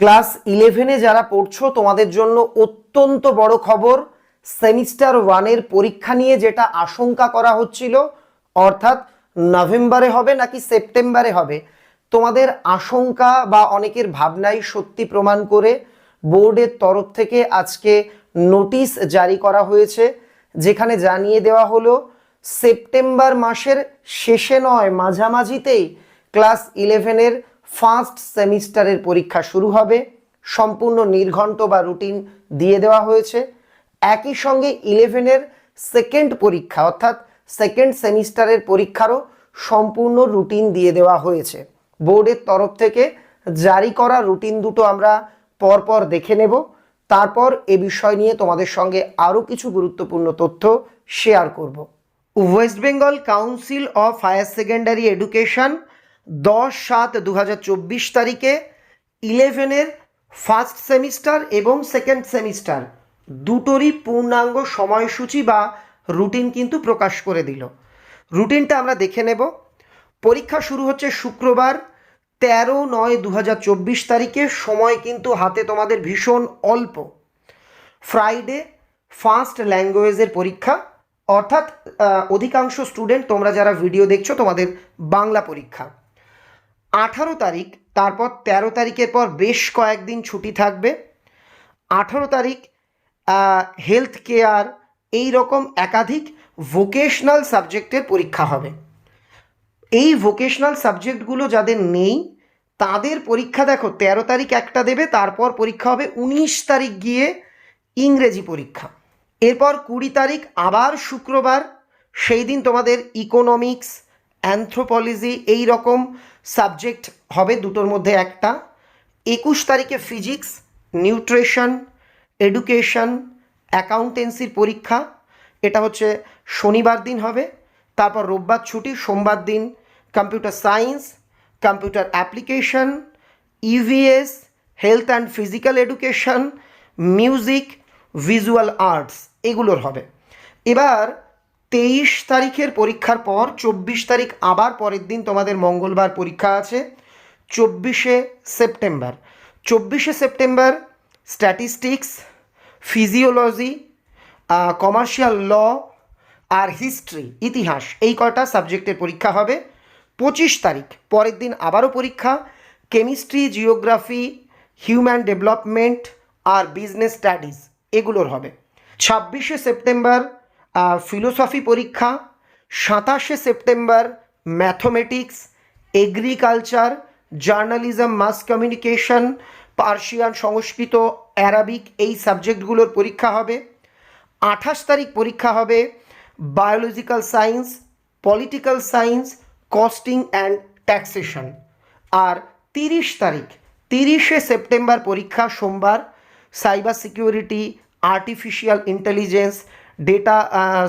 Class ইলেভেনে যারা পড়ছো, তোমাদের জন্য অত্যন্ত বড় খবর, সেমিস্টার ওয়ানের পরীক্ষা নিয়ে যেটা আশঙ্কা করা হচ্ছিল, অর্থাৎ নভেম্বরে হবে নাকি সেপ্টেম্বরে হবে, তোমাদের আশঙ্কা বা অনেকের ভাবনাই সত্যি প্রমাণ করে বোর্ডের তরফ থেকে আজকে নোটিশ জারি করা হয়েছে, যেখানে জানিয়ে দেওয়া হলো, সেপ্টেম্বর মাসের শেষে নয়, মাঝামাঝিতেই ক্লাস ইলেভেনের ফার্স্ট সেমিস্টারের পরীক্ষা শুরু হবে। সম্পূর্ণ নির্ঘণ্ট বা রুটিন দিয়ে দেওয়া হয়েছে। একই সঙ্গে ইলেভেনের সেকেন্ড পরীক্ষা, অর্থাৎ সেকেন্ড সেমিস্টারের পরীক্ষারও সম্পূর্ণ রুটিন দিয়ে দেওয়া হয়েছে। বোর্ডের তরফ থেকে জারি করা রুটিন দুটো আমরা পরপর দেখে নেব। তারপর এ বিষয় নিয়ে তোমাদের সঙ্গে আরও কিছু গুরুত্বপূর্ণ তথ্য শেয়ার করব। West Bengal council of higher secondary education দশ সাত দু তারিখে ইলেভেনের ফার্স্ট সেমিস্টার এবং সেকেন্ড সেমিস্টার দুটোরই পূর্ণাঙ্গ সময়সূচি বা রুটিন কিন্তু প্রকাশ করে দিল। রুটিনটা আমরা দেখে নেব। পরীক্ষা শুরু হচ্ছে শুক্রবার, তেরো নয় দু তারিখে। সময় কিন্তু হাতে তোমাদের ভীষণ অল্প। ফ্রাইডে ফার্স্ট ল্যাঙ্গুয়েজের পরীক্ষা। অর্থাৎ অধিকাংশ স্টুডেন্ট তোমরা যারা ভিডিও দেখছ তোমাদের বাংলা পরীক্ষা। আঠারো তারিখ, তারপর তেরো তারিখের পর বেশ কয়েকদিন ছুটি থাকবে। আঠারো তারিখ হেলথ কেয়ার এই রকম একাধিক ভোকেশনাল সাবজেক্টের পরীক্ষা হবে। এই ভোকেশনাল সাবজেক্টগুলো যাদের নেই, তাদের পরীক্ষা দেখো, তেরো তারিখ একটা দেবে, তারপর পরীক্ষা হবে উনিশ তারিখ গিয়ে ইংরেজি পরীক্ষা। এরপর কুড়ি তারিখ আবার শুক্রবার, সেই দিন তোমাদের ইকোনমিক্স অ্যানথ্রোপলজি এই রকম সাবজেক্ট হবে দুটোর মধ্যে একটা। একুশ তারিখে ফিজিক্স, নিউট্রিশন, এডুকেশন, অ্যাকাউন্টেন্সির পরীক্ষা। এটা হচ্ছে শনিবার দিন হবে। তারপর রোববার ছুটি, সোমবার দিন computer science, computer application, EVS, health and physical education, music, visual arts, এগুলোর হবে। এবার তেইশ তারিখের পরীক্ষার পর, চব্বিশ তারিখ আবার পরের দিন তোমাদের মঙ্গলবার পরীক্ষা আছে, চব্বিশে সেপ্টেম্বর। চব্বিশে September statistics physiology commercial law আর হিস্ট্রি ইতিহাস, এই কয়টা সাবজেক্টের পরীক্ষা হবে। পঁচিশ তারিখ, পরের দিন আবারও পরীক্ষা কেমিস্ট্রি জিওগ্রাফি হিউম্যান ডেভেলপমেন্ট আর বিজনেস স্টাডিজ এগুলোর হবে। ছাব্বিশে সেপ্টেম্বর ফিলোসফি পরীক্ষা, সাতাশে September mathematics agriculture journalism mass communication Persian Sanskrit Arabic এই সাবজেক্টগুলোর পরীক্ষা হবে। আঠাশ তারিখ পরীক্ষা হবে biological science political science costing and taxation আর তিরিশ তারিখ, তিরিশে সেপ্টেম্বর পরীক্ষা, সোমবার cyber security artificial intelligence data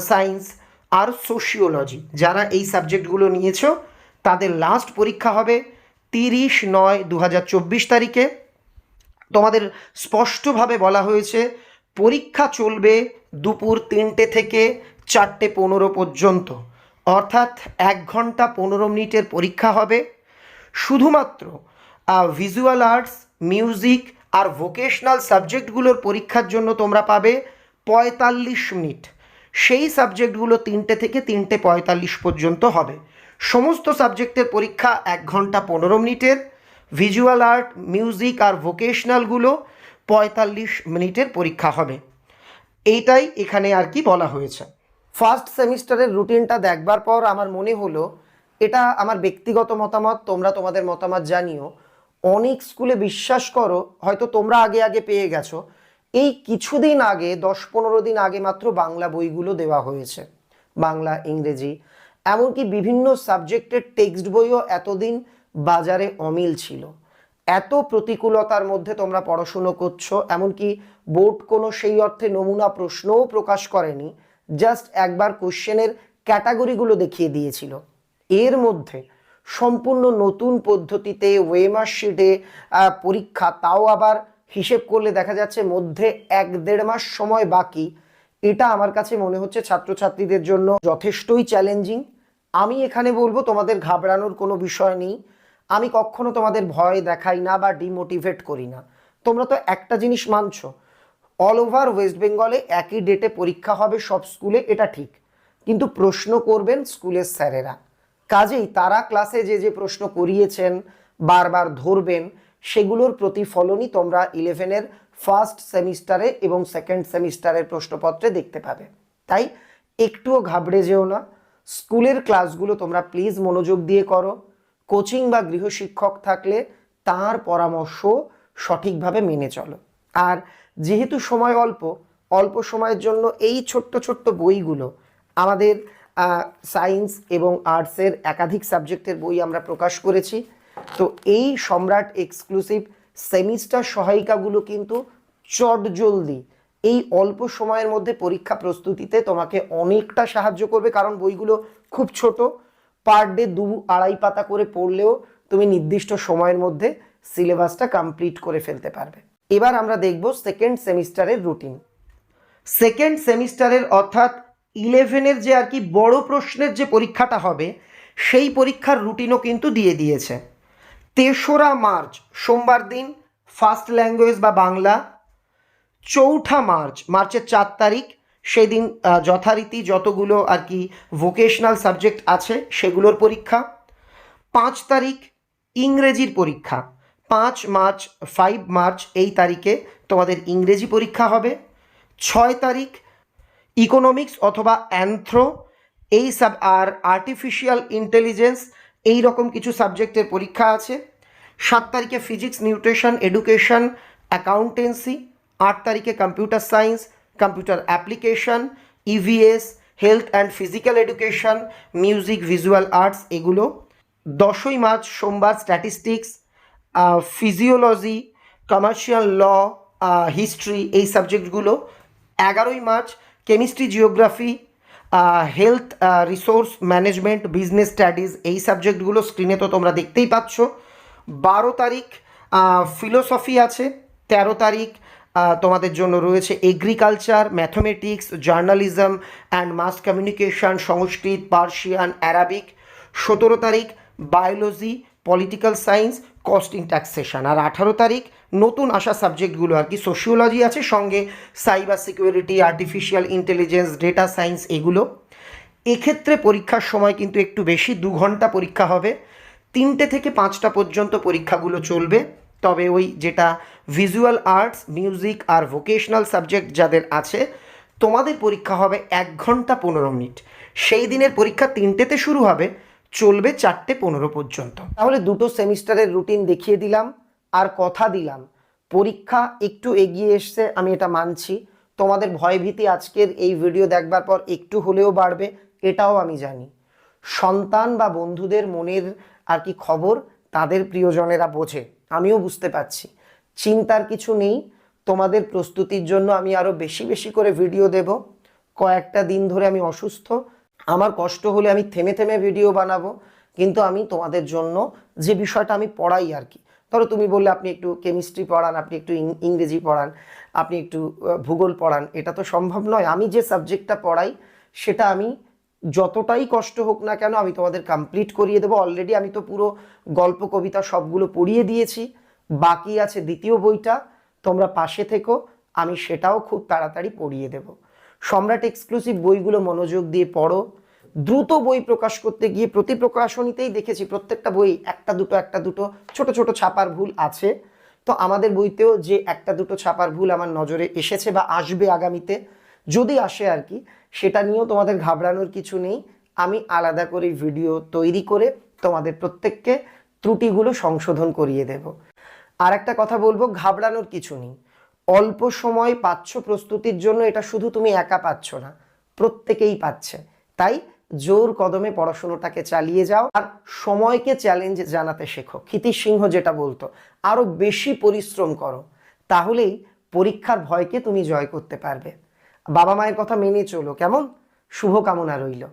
science আর সোশিওলজি যারা এই সাবজেক্টগুলো নিয়েছো, তাদের লাস্ট পরীক্ষা হবে তিরিশ নয় দু তারিখে। তোমাদের স্পষ্টভাবে বলা হয়েছে, পরীক্ষা চলবে দুপুর তিনটে থেকে চারটে পনেরো পর্যন্ত। অর্থাৎ এক ঘণ্টা পনেরো মিনিটের পরীক্ষা হবে। শুধুমাত্র ভিজুয়াল আর্টস মিউজিক আর ভোকেশনাল সাবজেক্টগুলোর পরীক্ষার জন্য তোমরা পাবে পঁয়তাল্লিশ মিনিট। সেই সাবজেক্টগুলো তিনটে থেকে তিনটে পঁয়তাল্লিশ পর্যন্ত হবে। সমস্ত সাবজেক্টের পরীক্ষা এক ঘণ্টা পনেরো মিনিটের। ভিজুয়াল আর্ট, মিউজিক আর ভোকেশনালগুলো পঁয়তাল্লিশ মিনিটের পরীক্ষা হবে। এইটাই এখানে আর কি বলা হয়েছে। ফার্স্ট সেমিস্টারের রুটিনটা দেখবার পর আমার মনে হলো, এটা আমার ব্যক্তিগত মতামত, তোমরা তোমাদের মতামত জানিও। অনেক স্কুলে বিশ্বাস করো, হয়তো তোমরা আগে আগে পেয়ে গেছো এই কিছুদিন আগে, দশ পনেরো দিন আগে মাত্র বাংলা বইগুলো দেওয়া হয়েছে। বাংলা, ইংরেজি, এমনকি বিভিন্ন সাবজেক্টের টেক্সট বইও এতদিন বাজারে অমিল ছিল। এত প্রতিকূলতার মধ্যে তোমরা পড়াশুনো করছ, এমনকি বোর্ড কোনো সেই অর্থে নমুনা প্রশ্নও প্রকাশ করেনি, জাস্ট একবার কোশ্চেনের ক্যাটাগরিগুলো দেখিয়ে দিয়েছিল। এর মধ্যে সম্পূর্ণ নতুন পদ্ধতিতে ওয়েমার্কশিটে পরীক্ষা, তাও আবার হিসেব করলে দেখা যাচ্ছে মধ্যে এক দেড় মাস সময় বাকি। এটা আমার কাছে মনে হচ্ছে ছাত্রছাত্রীদের জন্য যথেষ্টই চ্যালেঞ্জিং আমি এখানে বলব, তোমাদের ঘাবড়ানোর কোনো বিষয় নেই। আমি কখনো তোমাদের ভয় দেখাই না বা ডিমোটিভেট করি না। তোমরা তো একটা জিনিস মানছো অল ওভার ওয়েস্ট বেঙ্গলে একই ডেটে পরীক্ষা হবে, সব স্কুলে এটা ঠিক। কিন্তু প্রশ্ন করবেন স্কুলের স্যারেরা। কাজেই তারা ক্লাসে যে যে প্রশ্ন করিয়েছেন, বারবার ধরবেন সেগুলোর প্রতিফলনই তোমরা ইলেভেনের ফার্স্ট সেমিস্টারে এবং সেকেন্ড সেমিস্টারের প্রশ্নপত্রে দেখতে পাবে। তাই একটুও ঘাবড়ে যেও না। স্কুলের ক্লাসগুলো তোমরা প্লিজ মনোযোগ দিয়ে করো। কোচিং বা গৃহশিক্ষক থাকলে তার পরামর্শ সঠিকভাবে মেনে চলো। আর যেহেতু সময় অল্প অল্প সময়ের জন্য এই ছোট্ট ছোট্ট বইগুলো আমাদের সায়েন্স এবং আর্টসের একাধিক সাবজেক্টের বই আমরা প্রকাশ করেছি। তো এই সম্রাট এক্সক্লুসিভ সেমিস্টার সহায়িকাগুলো কিন্তু চট জলদি এই অল্প সময়ের মধ্যে পরীক্ষা প্রস্তুতিতে তোমাকে অনেকটা সাহায্য করবে, কারণ বইগুলো খুব ছোট। পার ডে দু আড়াই পাতা করে পড়লেও তুমি নির্দিষ্ট সময়ের মধ্যে সিলেবাসটা কমপ্লিট করে ফেলতে পারবে। এবার আমরা দেখব সেকেন্ড সেমিস্টারের রুটিন সেকেন্ড সেমিস্টারের অর্থাৎ ইলেভেনের যে আর কি বড় প্রশ্নের যে পরীক্ষাটা হবে, সেই পরীক্ষার রুটিনও কিন্তু দিয়ে দিয়েছে। তেসরা মার্চ, সোমবার দিন, ফার্স্ট ল্যাঙ্গুয়েজ বা বাংলা। চৌঠা মার্চ, মার্চের চার তারিখ, সেদিন যথারীতি যতগুলো আর কি ভোকেশনাল সাবজেক্ট আছে, সেগুলোর পরীক্ষা। পাঁচ তারিখ, ইংরেজির পরীক্ষা। পাঁচ মার্চ ফাইভ মার্চ, এই তারিখে তোমাদের ইংরেজি পরীক্ষা হবে। ছয় তারিখ ইকোনমিক্স অথবা অ্যান্থ্রো এই সাব আর আর্টিফিশিয়াল ইন্টেলিজেন্স এই রকম কিছু সাবজেক্টের পরীক্ষা আছে। সাত তারিখে ফিজিক্স, নিউট্রিশন, এডুকেশন, অ্যাকাউন্টেন্সি, আট তারিখে computer science, computer application EVS health and physical education, music, visual arts এগুলো। দশই মার্চ, সোমবার, statistics physiology, commercial law history এই সাবজেক্টগুলো। এগারোই March, chemistry, geography health resource management, business studies এই সাবজেক্টগুলো স্ক্রিনে তো তোমরা দেখতেই পাচ্ছ। বারো তারিখ ফিলোসফি আছে, তেরো তারিখ তোমাদের জন্য রয়েছে agriculture mathematics journalism and mass communication Sanskrit Persian Arabic সতেরো তারিখ biology political science costing taxation আর আঠারো তারিখ, নতুন আসা সাবজেক্টগুলো আর কি সোশিওলজি আছে, সঙ্গে cyber security artificial intelligence data science এগুলো। এক্ষেত্রে পরীক্ষার সময় কিন্তু একটু বেশি, দু ঘণ্টা পরীক্ষা হবে। তিনটে থেকে পাঁচটা পর্যন্ত পরীক্ষাগুলো চলবে। তবে ওই যেটা ভিজুয়াল আর্টস মিউজিক আর ভোকেশনাল সাবজেক্ট যাদের আছে, তোমাদের পরীক্ষা হবে এক ঘণ্টা পনেরো মিনিট। সেই দিনের পরীক্ষা তিনটেতে শুরু হবে, চলবে চারটে পনেরো পর্যন্ত। তাহলে দুটো সেমিস্টারের রুটিন দেখিয়ে দিলাম আর কথা দিলাম। পরীক্ষা একটু এগিয়ে এসছে, আমি এটা মানছি। তোমাদের ভয়ভীতি আজকের এই ভিডিও দেখবার পর একটু হলেও বাড়বে, এটাও আমি জানি। সন্তান বা বন্ধুদের মনের আর কি খবর তাদের প্রিয়জনেরা বোঝে। আমিও বুঝতে পারছি। চিন্তার কিছু নেই। তোমাদের প্রস্তুতির জন্য আমি আরও বেশি বেশি করে ভিডিও দেব। কয়েকটা দিন ধরে আমি অসুস্থ। আমার কষ্ট হলে আমি থেমে থেমে ভিডিও বানাবো। কিন্তু আমি তোমাদের জন্য যে বিষয়টা আমি পড়াই আর কি। ধরো তুমি বললে আপনি একটু কেমিস্ট্রি পড়ান, আপনি একটু ইংরেজি পড়ান, আপনি একটু ভূগোল পড়ান, এটা তো সম্ভব নয়। আমি যে সাবজেক্টটা পড়াই, সেটা আমি যতটাই কষ্ট হোক না কেন আমি তোমাদের কমপ্লিট করিয়ে দেবো। অলরেডি আমি তো পুরো গল্প, কবিতা সবগুলো পড়িয়ে দিয়েছি। বাকি আছে দ্বিতীয় বইটা, তোমরা পাশে থেকো, আমি সেটাও খুব তাড়াতাড়ি পড়িয়ে দেব। সম্রাট এক্সক্লুসিভ বইগুলো মনোযোগ দিয়ে পড়ো। দ্রুত বই প্রকাশ করতে গিয়ে প্রতি প্রকাশনীতেই দেখেছি প্রত্যেকটা বই একটা দুটো একটা দুটো, ছোট ছোট ছাপার ভুল আছে। তো আমাদের বইতেও যে একটা দুটো ছাপার ভুল আমার নজরে এসেছে বা আসবে আগামীতে যদি আসে আর কি, সেটা নিয়েও তোমাদের ঘাবড়ানোর কিছু নেই। আমি আলাদা করে ভিডিও তৈরি করে তোমাদের প্রত্যেককে ত্রুটিগুলো সংশোধন করিয়ে দেব। আর একটা কথা বলব, ঘাবড়ানোর কিছু নেই। অল্প সময় পাচ্ছ প্রস্তুতির জন্য, এটা শুধু তুমি একা পাচ্ছ না, প্রত্যেকেই পাচ্ছে। তাই জোর কদমে পড়াশোনাটাকে চালিয়ে যাও আর সময়কে চ্যালেঞ্জ জানাতে শেখো। ক্ষিতিশ সিংহ যেটা বলতো, আরও বেশি পরিশ্রম করো, তাহলেই পরীক্ষার ভয়কে তুমি জয় করতে পারবে। বাবা মায়ের কথা মেনে চলো। কেমন? শুভকামনা রইল।